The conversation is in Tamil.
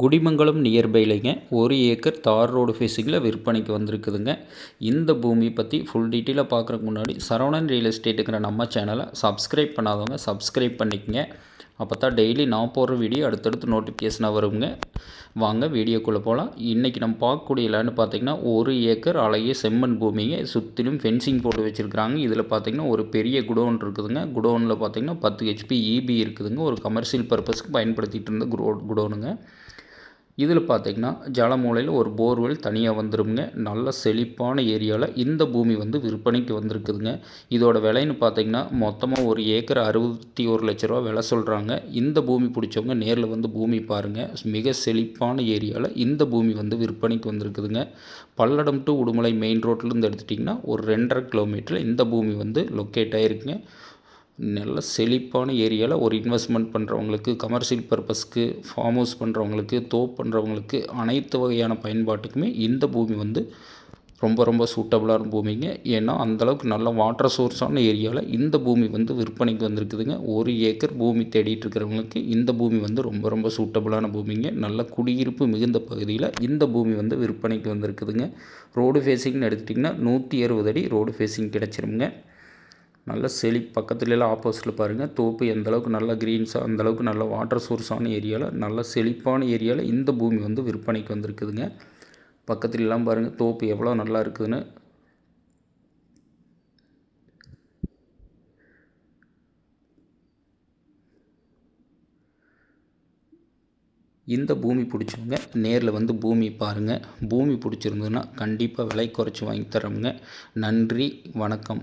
குடிமங்கலம் நியர்பைலைங்க ஒரு ஏக்கர் தார் ரோடு ஃபேஸிங்கில் விற்பனைக்கு வந்திருக்குதுங்க. இந்த பூமி பற்றி ஃபுல் டீட்டெயிலாக பார்க்குறதுக்கு முன்னாடி சரவணன் ரியல் எஸ்டேட்டுங்கிற நம்ம சேனலை சப்ஸ்கிரைப் பண்ணாதவங்க சப்ஸ்கிரைப் பண்ணிக்கங்க. அப்போ தான் டெய்லி நான் போடுற வீடியோ அடுத்தடுத்து நோட்டிஃபிகேஷனாக வருங்க. வாங்க வீடியோக்குள்ளே போகலாம் இன்றைக்கி நம்ம பார்க்கக்கூடிய லேண்டு பார்த்திங்கன்னா ஒரு ஏக்கர் அழகிய செம்மண் பூமிங்க. சுற்றிலும் ஃபென்சிங் போட்டு வச்சுருக்குறாங்க. இதில் பார்த்திங்கன்னா ஒரு பெரிய குடோன் இருக்குதுங்க. குடோனில் பார்த்திங்கன்னா பத்து ஹெச்பி இபி இருக்குதுங்க. ஒரு கமர்ஷியல் பர்பஸ்க்கு பயன்படுத்திகிட்டு இருந்த குடோ குடோனுங்க. இதில் பார்த்திங்கன்னா ஜலமூலையில் ஒரு போர்வெல் தனியாக வந்துருங்க நல்ல செழிப்பான ஏரியாவில் இந்த பூமி வந்து விற்பனைக்கு வந்திருக்குதுங்க. இதோட விலைன்னு பார்த்திங்கன்னா மொத்தமாக ஒரு ஏக்கர் அறுபத்தி ஒரு லட்ச ரூபா விலை சொல்கிறாங்க இந்த பூமி பிடிச்சவங்க நேரில் வந்து பூமி பாருங்கள் மிக செழிப்பான ஏரியாவில் இந்த பூமி வந்து விற்பனைக்கு வந்திருக்குதுங்க. பல்லடம் டு உடுமலை மெயின் ரோட்லேருந்து எடுத்துட்டிங்கன்னா ஒரு ரெண்டரை கிலோமீட்டரில் இந்த பூமி வந்து லொக்கேட் ஆகிருக்குங்க நல்ல செழிப்பான ஏரியாவில் ஒரு இன்வெஸ்ட்மெண்ட் பண்ணுறவங்களுக்கு கமர்ஷியல் பர்பஸ்க்கு ஃபார்ம் ஹவுஸ் பண்ணுறவங்களுக்கு தோப் பண்ணுறவங்களுக்கு அனைத்து வகையான பயன்பாட்டுக்குமே இந்த பூமி வந்து ரொம்ப ரொம்ப சூட்டபுளான பூமிங்க. ஏன்னா அந்தளவுக்கு நல்ல வாட்டர் சோர்ஸான ஏரியாவில் இந்த பூமி வந்து விற்பனைக்கு வந்திருக்குதுங்க. ஒரு ஏக்கர் பூமி தேடிட்டு இருக்கிறவங்களுக்கு இந்த பூமி வந்து ரொம்ப ரொம்ப சூட்டபுளான பூமிங்க. நல்ல குடியிருப்பு மிகுந்த பகுதியில் இந்த பூமி வந்து விற்பனைக்கு வந்திருக்குதுங்க. ரோடு ஃபேஸிங்னு எடுத்துட்டிங்கன்னா நூற்றி அறுபது அடி ரோடு ஃபேஸிங் கிடச்சிருங்க நல்ல செழி பக்கத்துலலாம் ஆப்போசிட்டில் பாருங்கள் தோப்பு எந்தளவுக்கு நல்ல க்ரீன்ஸாக அந்தளவுக்கு நல்ல வாட்டர் சோர்ஸான ஏரியாவில் நல்ல செழிப்பான ஏரியாவில் இந்த பூமி வந்து விற்பனைக்கு வந்திருக்குதுங்க. பக்கத்துலலாம் பாருங்கள் தோப்பு எவ்வளோ நல்லா இருக்குதுன்னு. இந்த பூமி பிடிச்சவங்க நேரில் வந்து பூமி பாருங்கள் பூமி பிடிச்சிருந்ததுன்னா கண்டிப்பாக விலை குறைச்சி வாங்கி தரோங்க நன்றி வணக்கம்.